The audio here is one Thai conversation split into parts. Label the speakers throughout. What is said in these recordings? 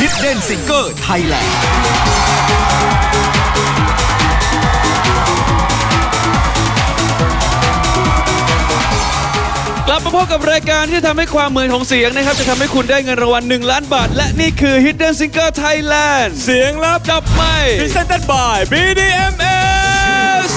Speaker 1: Hidden Singer Thailand
Speaker 2: กลับมาพบกับรายการที่จะทำให้ความเหมือนของเสียงนะครับ จะทำให้คุณได้เงินรางวัล1ล้านบาท และนี่คือ Hidden Singer Thailand
Speaker 3: เสียงลับ
Speaker 2: จับไม่
Speaker 3: Presented by BDMS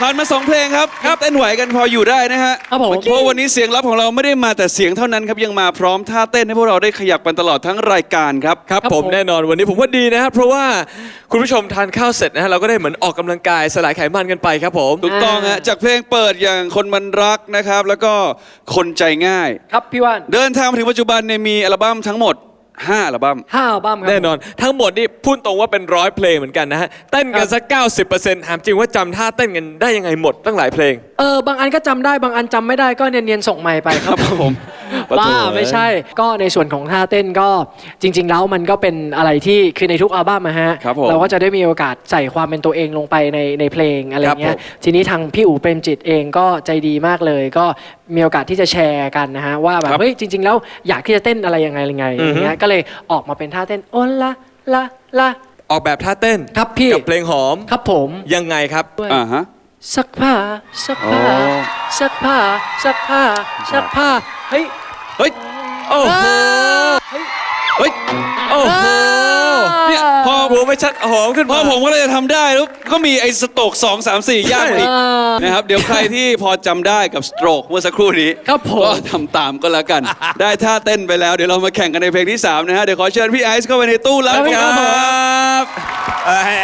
Speaker 2: ผ่านมา2เพลงครับครับเต้นไหวกันพออยู่ได้นะฮะ
Speaker 4: ครับผม
Speaker 2: เพราะวันนี้เสียงลับของเราไม่ได้มาแต่เสียงเท่านั้นครับยังมาพร้อมท่าเต้นให้พวกเราได้ขยับกันตลอดทั้งรายการครับ
Speaker 3: ครับ
Speaker 4: ครับ
Speaker 3: ผม
Speaker 4: ผม
Speaker 3: แน่นอนวันนี้ผมว่าดีนะครับเพราะว่าคุณผู้ชมทานข้าวเสร็จนะฮะเราก็ได้เหมือนออกกำลังกายสลายไขมันกันไปครับผม
Speaker 2: ถูกต้องฮะจากเพลงเปิดอย่างคนมันรักนะครับ แล้วก็คนใจง่าย
Speaker 4: ครับพี่ว่าน
Speaker 2: เดินทางมาถึงปัจจุบันเนี่ยมีอัลบั้มทั้งหมด 5อัลบั้ม
Speaker 4: ห้าอัลบั้มครับ
Speaker 3: แน่นอนทั้งหมดนี่พูดตรงว่าเป็นร้อยเพลงเหมือนกันนะฮะเต้นกันสัก 90%ถามจริงว่าจำท่าเต้นกันได้ยังไงหมดตั้งหลายเพลง
Speaker 4: เออบางอันก็จำได้บางอันจำไม่ได้ก็เนียนๆส่งใหม่ไปครับ
Speaker 2: ค รับผม
Speaker 4: บ้าไม่ใช่ ก็ในส่วนของท่าเต้นก็จริง ๆ แล้วมันก็เป็นอะไรที่คือในทุกอัลบั้มนะฮะ
Speaker 2: ครับผม
Speaker 4: เราก็จะได้มีโอกาสใส่ความเป็นตัวเองลงไปในในเพลงอะไรเงี้
Speaker 3: ครั
Speaker 4: ย
Speaker 3: บผม
Speaker 4: ทีนี้ทางพี่อู๋เปรมจิตเองก็ใจดีมากเลย ก็มีโอกาสที่จะแชร์กันนะฮะว่าแบบเฮ้ยจริง ๆ แล้วอยากที่จะเต้นอะไรยังไงยังไงอย่างเงี้ยก็เลยออกมาเป็นท่าเต้นโอละละละ
Speaker 3: ออกแบบท่าเต้น
Speaker 4: ครับพี่
Speaker 3: กับเพลงหอม
Speaker 4: ครับผม
Speaker 3: ยังไงครับ
Speaker 4: ด้วย
Speaker 2: อ่าฮะ
Speaker 4: ซักผ้าซักผ้า
Speaker 2: อ๋อ
Speaker 4: ซักผ้าซักผ้าซักผ้าเฮ้ย
Speaker 2: เฮ้ย
Speaker 3: โอ้โห
Speaker 4: เฮ้ย
Speaker 2: เฮ้ย
Speaker 3: โอ้โห
Speaker 2: เนี่ยพอ
Speaker 3: หัวไม่ชัดหอมขึ้น
Speaker 2: พ
Speaker 3: มา
Speaker 2: อผมก็เลยจะทำได้แล้วก็มีไอ้สโตรก2 3 4 ย่างอีก
Speaker 4: อ่า
Speaker 2: นะครับเดี๋ยวใครที่พอจำได้กับสโตรกเมื่อสักครู่นี้
Speaker 4: ครับผม
Speaker 2: ก็ทำตามก็แล้วกัน ได้ท่าเต้นไปแล้วเดี๋ยวเรามาแข่งกันในเพลงที่3นะฮะเดี๋ยวขอเชิญพี่ไอซ์เข้าไปในตู้แล้ว
Speaker 4: ครับ
Speaker 2: ค
Speaker 4: ครั
Speaker 2: รับ
Speaker 3: เอ้ย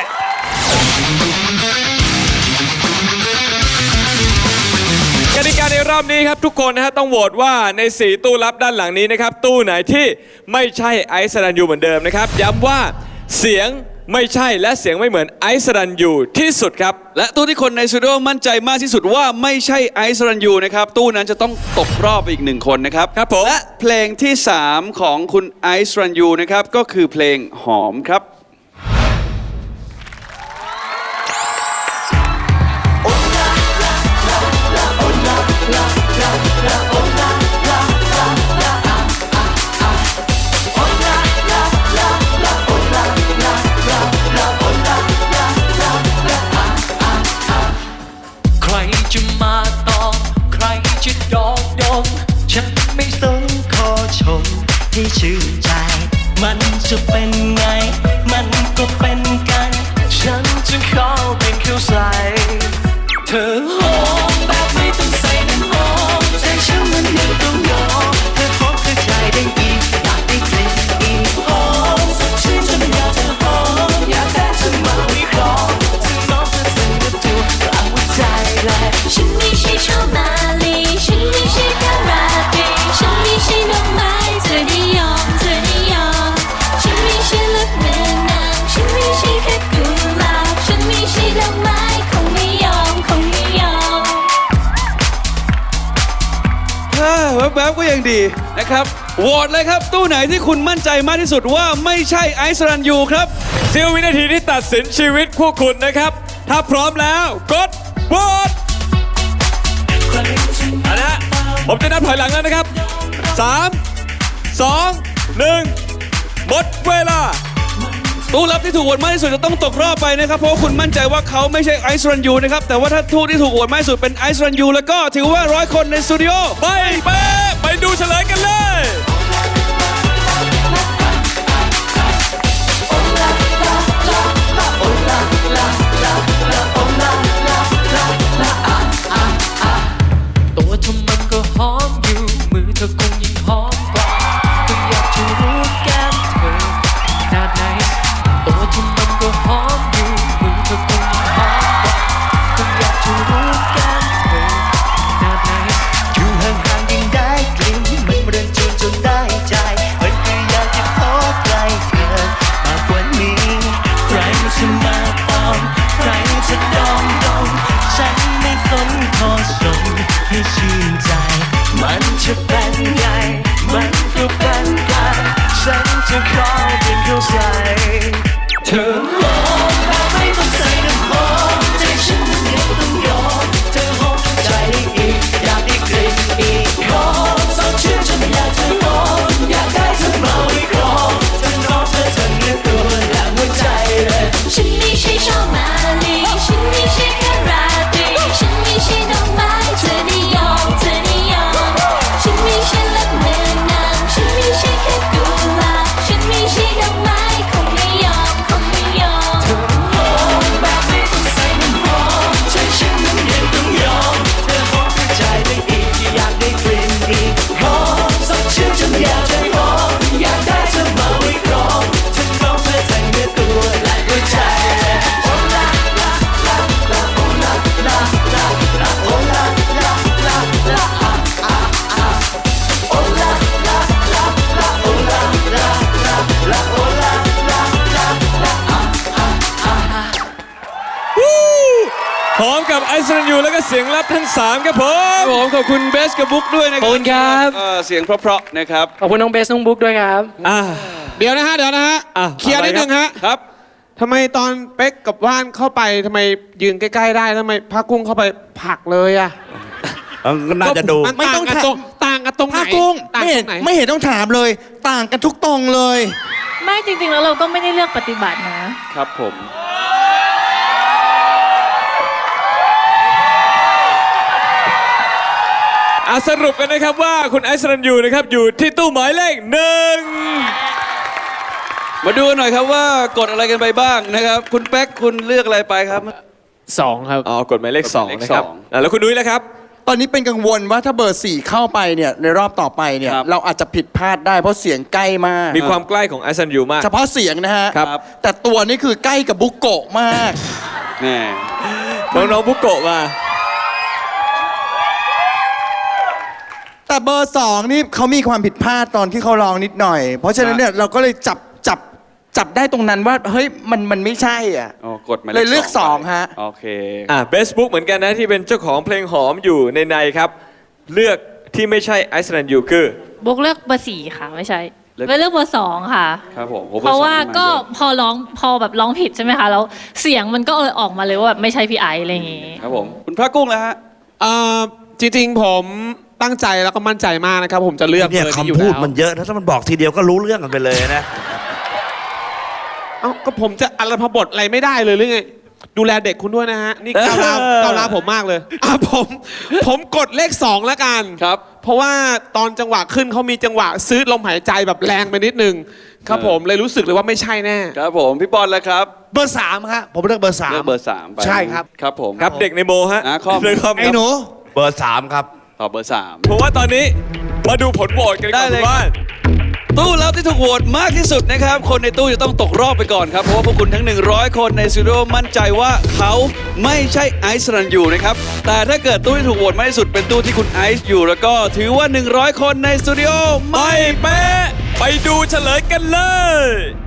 Speaker 3: รอบนี้ครับทุกคนนะฮะต้องโหวตว่าในสีตู้ลับด้านหลังนี้นะครับ ตู้ไหนที่ไม่ใช่ไอซ์สรันยูเหมือนเดิมนะครับ ย้ำว่าเสียงไม่ใช่และเสียงไม่เหมือนไอซ์สรันยูที่สุดครับ
Speaker 2: และตู้ที่คนในสตูดิโอมั่นใจมากที่สุดว่าไม่ใช่ไอซ์รันยูนะครับ ตู้นั้นจะต้องตกรอบไปอีกหนึ่งคนนะครับ
Speaker 3: ครับผม
Speaker 2: และเพลงที่ 3 ของคุณไอซ์รันยูนะครับ ก็คือเพลงหอมครับ
Speaker 5: จะมาตอบใครจะดอกดม ฉันไม่สนขอชม ให้ชื่นใจ มันจะเป็นไง มันก็เป็นกัน ฉันจึงขอเป็นเข้าใสเธอหอมแบบไม่ต้องใส่น้ำหอมใจฉันมันยังต้อง
Speaker 6: ฉันไม่ใช่ชาวนาลีฉันไม่ใช่แค่ราตรีฉันไม่ใช่ดอกไม้เธอได้ยอมเธอได้ยอมฉันไม่ใช่ลูกแม่นางฉันไม่ใช่แค่กุหลาบฉันไม่ใช่ดอกไม้คงไม่ยอมคงไม่ยอม
Speaker 2: ถ้าแวบๆก็ยังดีนะครับโหวตเลยครับ ตู้ไหนที่คุณมั่นใจมากที่สุดว่าไม่ใช่ไอซ์รันยูครับ
Speaker 3: เสี้ยววินาทีที่ตัดสินชีวิตพวกคุณนะครับ ถ้าพร้อมแล้ว กดโหวต ผมจะนับถอยหลังแล้วนะครับ 3 2 1 หมดเวลา
Speaker 2: ตู้รับที่ถูกโหวตมากที่สุดจะต้องตกรอบไปนะครับ เพราะว่าคุณมั่นใจว่าเขาไม่ใช่ไอซ์รันยูนะครับ แต่ว่าถ้าทูตที่ถูกโหวตมากที่สุดเป็นไอซ์รันยูแล้วก็ถือว่าร้อยคนในสตูดิโอ
Speaker 3: ไปไปไปดูเฉลยกันเลย
Speaker 5: มื ไอ
Speaker 3: ซ์รันยูแล้วก็เสียงลับทั้ง3ครับผม
Speaker 2: ผมขอบคุณเบสกับบุ๊กด้วยนะค
Speaker 4: ข
Speaker 2: รั
Speaker 4: อบคุณครับ
Speaker 2: เอ่อเสียงเพราะๆนะครับ
Speaker 4: ขอบคุณน้องเบสน้องบุ๊กด้วยครับ
Speaker 3: อ่า
Speaker 7: เดี๋ยวนะฮะ เดี๋ยวนะฮะ
Speaker 3: อะ
Speaker 7: เคลียร์นิดนึงฮะ
Speaker 2: ครับ
Speaker 7: ทำไมตอนเป๊กกับว่านเข้าไปทำไมยืนใกล้ ๆ ได้ทำไมพระกุ้งเข้าไปผลักเลยอะ
Speaker 8: ก็น่าจะดู
Speaker 7: มัน
Speaker 9: ไม่
Speaker 7: ต่า
Speaker 9: ต้องง
Speaker 7: กัน
Speaker 9: ถาม
Speaker 7: ตรงต่างกันตรงไหน
Speaker 9: ผ้ากุ้ง
Speaker 7: ต่าง
Speaker 9: ไม่
Speaker 7: ต
Speaker 9: เห็
Speaker 7: ร
Speaker 9: น
Speaker 7: งไหน
Speaker 9: ไม่เห็นต้องถามเลย ต่างกันทุกตรงเลย
Speaker 6: ไม่จริงๆแล้วเราก็ไม่ได้เลือกปฏิบัตินะ
Speaker 2: ครับผม
Speaker 3: อะสรุปกันนะครับว่าคุณไอซ์รันยูนะครับอยู่ที่ตู้หมายเลขหนึ่ง
Speaker 2: มาดูกันหน่อยครับว่ากดอะไรกันไปบ้างนะครับ คุณแป๊กคุณเลือกอะไรไปครับ
Speaker 7: สองครับ
Speaker 3: อ๋อกดหมายเลขสอง
Speaker 2: หมายเลข
Speaker 3: นะครับ
Speaker 2: สอง
Speaker 3: อะแล้วคุณนุ้ยแล้วครับ
Speaker 9: ตอนนี้เป็นกังวลว่าถ้าเบอร์สี่เข้าไปเนี่ยในรอบต่อไปเนี่ย
Speaker 2: ครับ
Speaker 9: เราอาจจะผิดพลาดได้เพราะเสียงใกล้มาก
Speaker 3: มีความใกล้ของไอซ์รันยูมาก
Speaker 9: เฉพาะเสียงนะฮะ
Speaker 2: ครับ
Speaker 9: แต่ตัวนี่คือใกล้กับบุกโกะมาก
Speaker 2: แน่
Speaker 3: น้องๆบุกโกะมา
Speaker 9: แต่เบอร์สองนี่เขามีความผิดพลาดตอนที่เขาร้องนิดหน่อย เพราะฉะนั้นเนี่ยเราก็เลยจับจับจับได้ตรงนั้นว่าเฮ้ยมันมันไม่ใช่อะ
Speaker 2: อ๋อกดหมาย
Speaker 9: เลยเลือก
Speaker 2: ไป
Speaker 9: สองฮะ
Speaker 2: โอเค
Speaker 3: อะเบสบุ๊กเหมือนกันนะที่เป็นเจ้าของเพลงหอมอยู่ในในครับ เลือกที่ไม่ใช่ไอซ์รันยูคือ
Speaker 6: บุ๊กเลือกเบอร์สี่ค่ะไม่ใช่
Speaker 2: เลือก
Speaker 6: ไม่เลือกเบอร์สองค่ะ
Speaker 2: ครับผมโอ้บอ
Speaker 6: เพราะว่า
Speaker 2: สองม
Speaker 6: ก็
Speaker 2: เยอ
Speaker 6: พอร้องพอแบบร้องผิดใช่ไหมคะแล้วเสียงมันก็เออออกมาเลยว่าแบบไม่ใช่พี่ไอซ์อะไรอย่างงี้
Speaker 2: ครับผม คุณพระกุ้งแล้วฮะ
Speaker 7: เอ่อจริงๆผม ตั้งใจแล้วก็มั่นใจมากนะครับ ผมจะเลือก
Speaker 8: เนี่ย
Speaker 7: เบอร์นี้อยู่
Speaker 8: คำพูด
Speaker 7: แล้ว
Speaker 8: มันเยอะนะถ้ามันบอกทีเดียวก็รู้เรื่องกันไปเลยนะ
Speaker 7: เอ้าก็ผมจะอะไรพบทอะไรไม่ได้เลยหรือไงดูแลเด็กคุณด้วยนะฮะ นี่ก้าวร้าว
Speaker 2: เออ
Speaker 7: ก้าวร้าวผมมากเลยอะผมผมกดเลขสองแล้วกัน
Speaker 2: ครับ
Speaker 7: เพราะว่าตอนจังหวะขึ้นเขามีจังหวะซื้อลมหายใจแบบแรงไปนิดนึงครับ
Speaker 2: เออ
Speaker 7: ผมเลยรู้สึกเลยว่าไม่ใช่แน่
Speaker 2: ครับผมพี่บอลแล้วครับ
Speaker 8: เบอร์สามครับผมเลือกเบอร์สาม
Speaker 2: เลือกเบอร์สามไป
Speaker 8: ใช่ครับ
Speaker 2: ครับผม
Speaker 3: ครับเด็กในโมฮะ
Speaker 2: อะคอม
Speaker 3: เลยคอม
Speaker 8: ไอ้หนู เบอร์สามครับ
Speaker 2: ตอบเบอร์สาม
Speaker 3: ผมว่าตอนนี้มาดูผลโหวตกันก่อน
Speaker 2: ได้เลย
Speaker 3: คุณบ้าน
Speaker 2: ตู้รับที่ถูกโหวตมากที่สุดนะครับ คนในตู้จะต้องตกรอบไปก่อนครับ เพราะว่าพวกคุณทั้ง 100 คนในสตูดิโอมั่นใจว่าเขาไม่ใช่ไอซ์รันยูนะครับ แต่ถ้าเกิดตู้ที่ถูกโหวตมากที่สุดเป็นตู้ที่คุณไอซ์อยู่ แล้วก็ถือว่า 100 คนในสตูดิโอไม่
Speaker 3: ไม่เป๊ะไปดูเฉลยกันเลย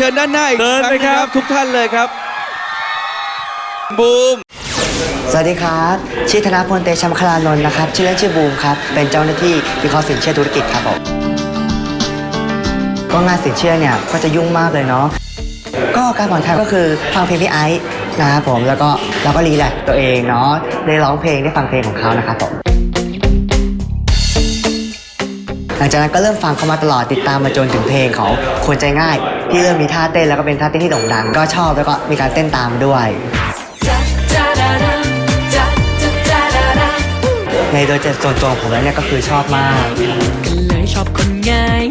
Speaker 2: ชิญด้านหน้าอีก
Speaker 3: เชิญ
Speaker 2: ครั้ง
Speaker 3: เลย
Speaker 2: นะ
Speaker 3: ค
Speaker 2: ค
Speaker 3: รั
Speaker 2: รับบทุกท่านเลยครับ บูม
Speaker 10: สวัสดีครับ ชื่อธนพลเตชะมคลานนท์นะครับ ชื่อเล่นชื่อบูมครับ เป็นเจ้าหน้าที่วิเคราะห์สินเชื่อธุรกิจครับผมก็งานสินเชื่อเนี่ยก็จะยุ่งมากเลยเนาะ ก็การผ่อนคลายก็คือฟังเพลงพี่ไอซ์นะครับผม แล้วก็เราก็รีแลกซ์ตัวเองเนาะ ได้ร้องเพลงได้ฟังเพลงของเขานะครับผม หลังจากนั้นก็เริ่มฟังเขามาตลอดติดตามมาจนถึงเพลงของคนใจง่าย ที่เริ่มมีท่าเต้นแล้วก็เป็นท่าเต้นที่โด่งดัง ก็ชอบแล้วก็มีการเต้นตามด้วย ในโดยส่วนตัวของผมแล้วเนี่ยก็คือชอบมาก
Speaker 5: เลยชอบคนง่าย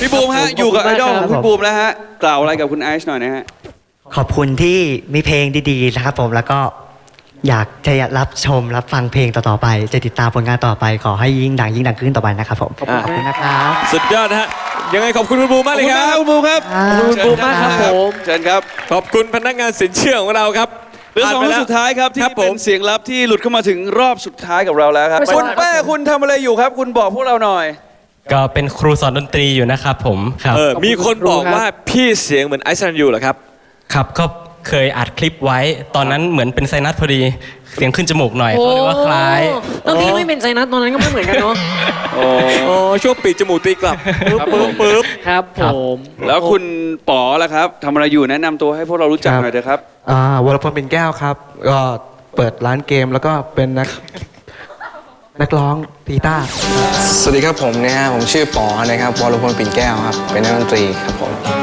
Speaker 2: พี่บูมฮะ อยู่กับ
Speaker 4: ข
Speaker 2: ไอ
Speaker 4: อบคุณ
Speaker 2: ดอล
Speaker 4: มาก
Speaker 2: ของ
Speaker 4: ครับ
Speaker 2: คุณบูมแล้วฮะ กล่าวอะไรกับคุณไอซ์หน่อยนะฮะ
Speaker 10: ขอบคุณที่มีเพลงดีๆนะครับผมแล้วก็ อยากจะรับชมรับฟังเพลงต่อๆไป จะติดตามผลงานต่อไป ขอให้ยิ่งดังยิ่งดังขึ้นต่อไปนะครับผม ขอบคุณนะครับ
Speaker 3: สุดยอดนะฮะยังไงขอบคุณคุณบูมมากเลยครับ
Speaker 2: ขอบคุณบูมครับ
Speaker 10: ครับ
Speaker 4: ขอบคุณบูมมากครับผม
Speaker 2: เชิญครับ
Speaker 3: ขอบคุณพนักงานสินเชื่อของเราครับ
Speaker 2: เหลือสอง
Speaker 3: ผ่นไป
Speaker 2: ท่าน
Speaker 3: แล้ว
Speaker 2: สุดท้ายครับที่
Speaker 3: ครับผ
Speaker 2: เป็
Speaker 3: ม
Speaker 2: นเสียงลับที่หลุดเข้ามาถึงรอบสุดท้ายกับเราแล้วครับ
Speaker 4: ไม่ใช่
Speaker 2: คุณแป้คุณทำอะไรอยู่ครับ คุณบอกพวกเราหน่อย
Speaker 11: ก็เป็นครูสอนดนตรีอยู่นะครับผมครับ
Speaker 3: เออมีคนบอก
Speaker 4: ขอบคุณครับ
Speaker 3: ว่าพี่เสียงเหมือนไอซ์รันยูเหรอครับ
Speaker 11: ครับก็ เคยอัดคลิปไว้ ตอนนั้นเหมือนเป็นไซนัสพอดี เสียงขึ้นจมูกหน่อยเขาเรียกว่าคล้าย
Speaker 4: ต้องพี่ไม่เป็นไซนัสตอนนั้นก็ไม่เหมือนกันเนาะ
Speaker 2: โอ้
Speaker 3: โอ้ช่วงปีกจมูกตีกลับปึ๊บปึ๊บปึ๊บ
Speaker 4: ครับผม
Speaker 2: แล้วคุณป๋อล่ะครับทำอะไรอยู่แนะนำตัวให้พวกเรารู้จักหน่อยเถอะครับ
Speaker 12: อ่าวรพลเป็นแก้วครับ ก็เปิดร้านเกมแล้วก็เป็นนักนักร้องกีตาร์
Speaker 13: สวัสดีครับผมนะฮะผมชื่อป๋อนะครับวรพลปิ่นแก้วครับ เป็นนักดนตรีครับผม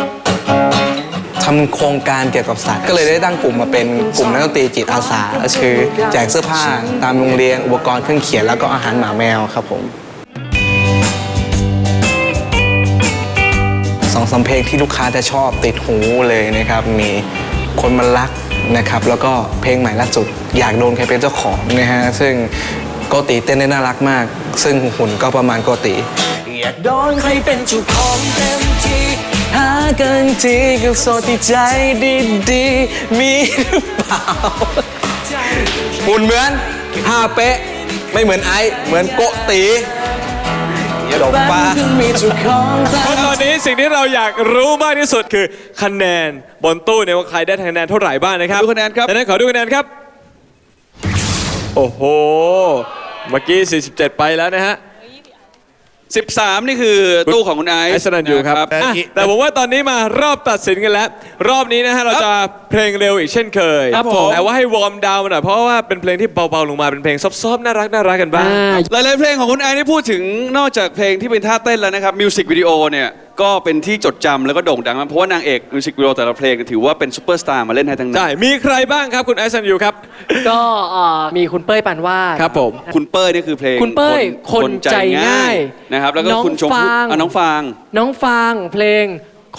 Speaker 13: ทำโครงการเกี่ยวกับสัตว์ ก็เลยได้ตั้งกลุ่มมาเป็นกลุ่มนักดนตรีจิตอาสาก็คือแจกเสื้อผ้าตามโรงเรียนอุปกรณ์เครื่องเขียนแล้วก็อาหารหมาแมวครับผมสองสามเพลงที่ลูกค้าจะชอบติดหูเลยนะครับ มีคนมันรักนะครับแล้วก็เพลงใหม่ล่าสุดอยากโดนใครเป็นเจ้าของนะฮะซึ่งโกติเต้นได้น่ารักมาก ซึ่งหุ่นก็ประมาณโกติ
Speaker 5: อยากโดนใครเป็นเจ้าของเต็มที่ หากันทีกับโซที่ใจดีๆ มีหรือเปล่า
Speaker 13: หุ่นเหมือนห้าเป๊ะ ไม่เหมือนไอซ์เหมือนโกติดอกฟ้า
Speaker 5: มีเจ้าของแต่
Speaker 3: เพราะตอนนี้สิ่งที่เราอยากรู้มากที่สุดคือคะแนนบนตู้เนี่ยว่าใครได้คะแนนเท่าไหร่บ้างนะครับ
Speaker 2: ดูคะแนนครับ
Speaker 3: ดังนั้นขอดูคะแนนครับ โอ้โห เมื่อกี้ 47 ไปแล้วนะฮะ
Speaker 2: 13 นี่คือตู้ของคุณไอ
Speaker 3: ไอ
Speaker 2: ซ์
Speaker 3: ซ์นันยูครับ
Speaker 2: นะ
Speaker 3: อะแต่ผมว่าตอนนี้มารอบตัดสินกันแล้ว รอบนี้นะฮะเราจะเพลงเร็วอีกเช่นเคย
Speaker 2: ครับผม
Speaker 3: แต่ว่าให้วอร์มดาวน์มาหน่อยเพราะว่าเป็นเพลงที่เบาๆลงมาเป็นเพลงซอฟๆน่ารักน่ารักกันบ้าง
Speaker 4: อ่า
Speaker 2: หลายๆเพลงของคุณไอซ์นี่พูดถึงนอกจากเพลงที่เป็นท่าเต้นแล้วนะครับมิวสิกวิดีโอเนี่ย ก็เป็นที่จดจำแล้วก็โด่งดังมากเพราะว่านางเอกมิวสิกวิดีโอแต่ละเพลงถือว่าเป็นซูเปอร์สตาร์มาเล่นให้ทั้งนั้
Speaker 3: ใช่
Speaker 2: น
Speaker 3: มีใครบ้างครับคุณไอซ์นันยูครับ
Speaker 4: ก็เอ่อมีคุณเป้ยปานวาด
Speaker 3: ครับผม
Speaker 2: คุณเป้ยนี่คือเพลง
Speaker 4: คุณเป้ยคนใจง่าย
Speaker 2: นะครับแล้วก็
Speaker 4: น้อง
Speaker 2: คุณชมพู่
Speaker 4: ฟาง
Speaker 2: อะน้องฟาง
Speaker 4: น้องฟางเพลง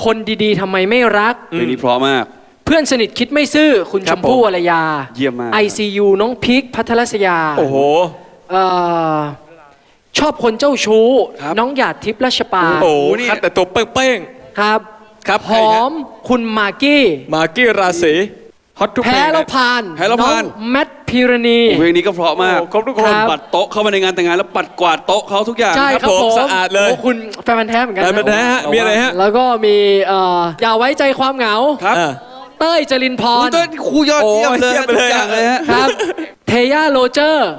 Speaker 4: คนดีๆทำไมไม่รัก
Speaker 2: เพลงนี้เพราะมาก
Speaker 4: เพื่อนสนิทคิดไม่ซื่อคุณ
Speaker 3: ค
Speaker 4: ช
Speaker 3: รับ
Speaker 4: มพู่
Speaker 3: ผม
Speaker 4: อรยา
Speaker 2: เยี่ยมมาก
Speaker 4: ICU น้องพิกพัทรศยา
Speaker 3: โอ้โห
Speaker 4: เอ่อ ชอบคนเจ้าชู้
Speaker 2: ครับ
Speaker 4: น้องหยาดทิพย์ราชปา
Speaker 3: โอ้โห
Speaker 2: นี่
Speaker 3: คัดแต่ตัวเป้ง
Speaker 4: ครับ
Speaker 3: ครับ
Speaker 4: หอมคุณมากกี้
Speaker 3: ๆ มากี้ราศีฮอตทุกเพล
Speaker 4: แพ้
Speaker 3: ง
Speaker 4: แล้ว
Speaker 3: นะ
Speaker 4: ผ่าน
Speaker 2: แพ้แล้วผ่าน
Speaker 4: องแมทพิรณี
Speaker 2: เพลงนี้ก็เพราะมาก
Speaker 3: โอ้ครบทุกคน
Speaker 4: ครับ
Speaker 2: ปัดโต๊ะเข้ามาในงานแต่งงานแล้วปัดกวาดโต๊ะเขาทุกอย่าง
Speaker 4: ใช่
Speaker 3: ครับ
Speaker 4: ครับ
Speaker 3: ผม
Speaker 4: ผม
Speaker 3: สะอาดเลย
Speaker 4: โคุณแฟนพันธุ์แท้เหมือนกัน
Speaker 3: แฟนพันธุ์แท้ฮะมีอะไรฮะ
Speaker 4: แล้วก็มีเอ่ออย่าไว้ใจความเหงา
Speaker 2: ครับ
Speaker 3: อะ
Speaker 4: เต้ยจรินพ
Speaker 2: โอ้
Speaker 4: ร
Speaker 2: ยต้นครูยอดเยี่ยมเลย
Speaker 3: โอ้ยเยี่ยมเลย
Speaker 2: ทุกอย่างเลยฮะ
Speaker 4: ครับ เทย่าโรเจอร์
Speaker 3: ฮะ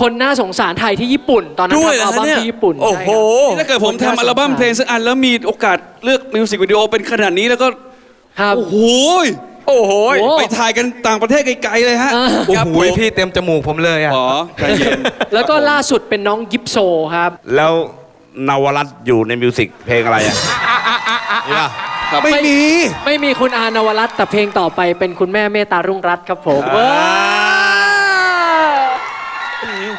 Speaker 4: คนน่าสงสารไทยที่ญี่ปุ่น ตอนนั้น
Speaker 3: ด้วยเหร
Speaker 4: ทำ
Speaker 3: อ
Speaker 4: อัลบั้ม
Speaker 3: เนี่ย
Speaker 4: ที่ญี่ปุ่น
Speaker 3: โอ้โห
Speaker 4: ใช่ครับ
Speaker 2: ถ้าเกิดผมทำอัลบั้มเพลงสักอันแล้วมีโอกาสเลือกมิวสิกวิดีโอเป็นขนาดนี้แล้วก็
Speaker 4: ครับ
Speaker 2: โอ้โห
Speaker 3: โอ้โห
Speaker 4: โอ้
Speaker 2: ไปถ่ายกันต่างประเทศไกลๆเลยฮะ
Speaker 4: เออ
Speaker 12: โอ้
Speaker 3: ครับ
Speaker 12: โห
Speaker 3: ผม
Speaker 12: พี่เต็มจมูกผมเลยอะ
Speaker 2: ขอใจเย็น
Speaker 4: แล้วก็ล่าสุดเป็นน้องยิปโซครับ
Speaker 8: แล้วนวรัตน์อยู่ในมิวสิกเพลงอะไรอะนี่ป่ะ
Speaker 9: ไม่มี
Speaker 4: ไม่มีคุณอานวรัตน์แต่เพลงต่อไปเป็นคุณแม่เมตตารุ่งรัตน์ครับผม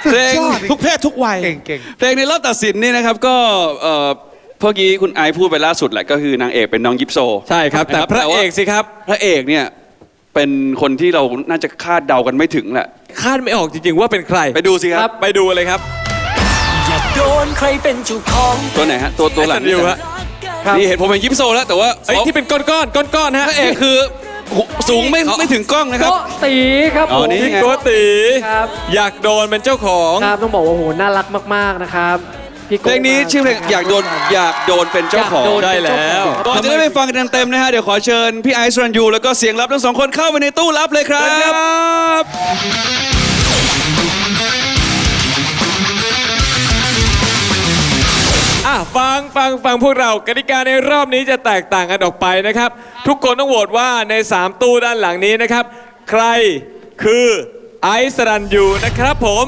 Speaker 2: เพลง
Speaker 7: ทุกเพศทุกวัย
Speaker 9: เก่งเก่ง
Speaker 2: เพลงในรอบตัดสินนี่นะครับก็เอ่อเมื่อกี้คุณไอซ์พูดไปล่าสุดแหละก็คือนางเอกเป็นน้องยิปโซ
Speaker 3: ใช่ครับ แต่
Speaker 2: น
Speaker 3: พระเอกสิครับ
Speaker 2: พระเอกเนี่ยเป็นคนที่เราน่าจะคาดเดากันไม่ถึงแหละ
Speaker 3: คาดไม่ออกจริงๆว่าเป็นใคร
Speaker 2: ไปดูสิครับ
Speaker 3: ไปดูเลยครับ
Speaker 5: อยากโดนใครเป็นเจ้าของ
Speaker 2: ตัวไหนฮะตัวตัวหลัง
Speaker 3: ไอ้สันนิวฮะ
Speaker 2: นี่เห็นผมเป็นยิปโซแล้วแต่ว่า
Speaker 3: เอ้ยที่เป็นก้อนก้อนก้อนก้อนๆฮะ
Speaker 2: พระเอกคือ สูงไม่ไม่ถึงกล้องนะครับ
Speaker 4: โกตีครับ
Speaker 2: อ๋
Speaker 4: ผ
Speaker 2: อ
Speaker 4: ม
Speaker 2: นี่
Speaker 3: พี่โกติ
Speaker 4: ครับ
Speaker 3: อยากโดนเป็นเจ้าของ
Speaker 4: ครับต้องบอกว่าโอ้โหน่ารักมากๆนะครับพี่โก้
Speaker 2: เพลงนี้ชื่อเพลงอยากโดนอยากโดนเป็นเจ้าของ
Speaker 4: ยกโดน
Speaker 3: ได้
Speaker 4: เป็นเจ้า
Speaker 3: แล้ว
Speaker 4: ของ
Speaker 2: ก่อนจะได้ไปฟังกันเต็มๆนะฮะเดี๋ยวขอเชิญพี่ไอซ์รันยูแล้วก็เสียงรับทั้งสองคนเข้าไปในตู้รับเลยครับ
Speaker 3: อะฟังฟังฟังพวกเรากติกาในรอบนี้จะแตกต่างกันออกไปนะครับ ทุกคนต้องโหวตว่าใน 3 ตู้ด้านหลังนี้นะครับ ใครคือไอซ์รันยูนะครับผม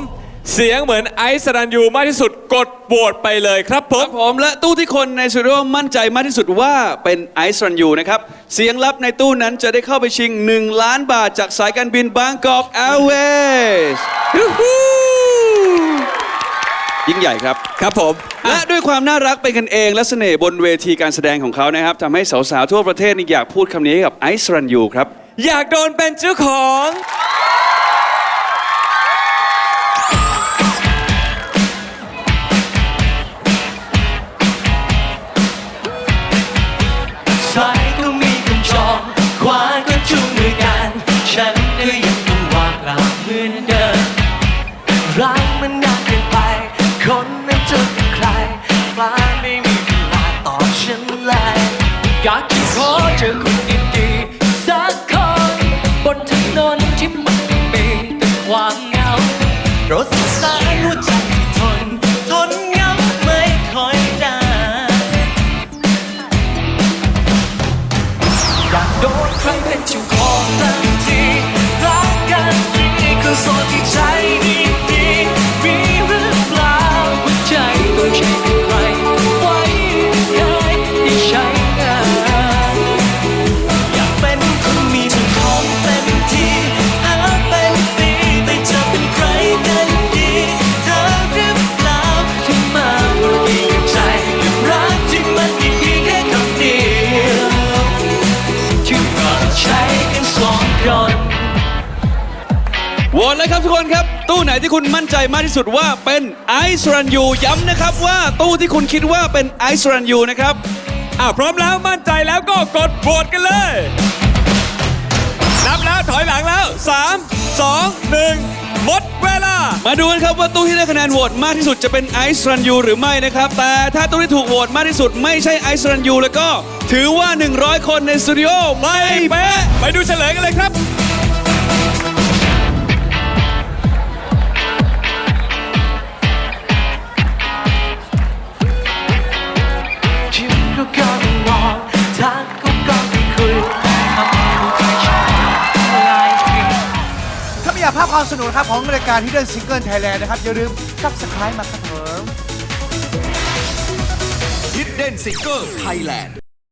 Speaker 3: เสียงเหมือนไอซ์รันยูมากที่สุดกดโหวตไปเลยครับผ
Speaker 2: ค
Speaker 3: ม
Speaker 2: รับผมและตู้ที่คนในสตูดิโอมั่นใจมากที่สุดว่าเป็นไอซ์รันยูนะครับ เสียงลับในตู้นั้นจะได้เข้าไปชิง 1 ล้านบาทจากสายการบินบางกอกแอร์เวย์ ยิ่งใหญ่ครับ
Speaker 3: ครับผม
Speaker 2: และด้วยความน่ารักเป็นกันเองและเสน่ห์บนเวทีการแสดงของเขานะครับทำให้สาวๆทั่วประเทศนี่อยากพูดคำนี้ให้กับไอซ์รันยูครับ
Speaker 3: อยากโดนเป็นเจ้าของ
Speaker 5: เลยครั
Speaker 2: บทุกคนครับ ตู้ไหนที่คุณมั่นใจมากที่สุดว่าเป็นไอซ์รันยูย้ำนะครับว่าตู้ที่คุณคิดว่าเป็นไอซ์รันยูนะครับ
Speaker 3: อ่าพร้อมแล้วมั่นใจแล้วก็กดโหวตกันเลย นับแล้วถอยหลังแล้ว 3 2 1 หมดเวลา
Speaker 2: มาดูกันครับว่าตู้ที่ได้คะแนนโหวตมากที่สุดจะเป็นไอซ์รันยูหรือไม่นะครับ แต่ถ้าตู้ที่ถูกโหวตมากที่สุดไม่ใช่ไอซ์รันยูแล้วก็ถือว่า 100 คนในสตูดิโอไม่
Speaker 3: ไม่แพ้ไปดูเฉลยกันเลยครับ
Speaker 9: ความสนุกนะครับของรายการ Hidden Single Thailand นะครับ อย่าลืม subscribe มาครับผม
Speaker 1: Hidden Singer Thailand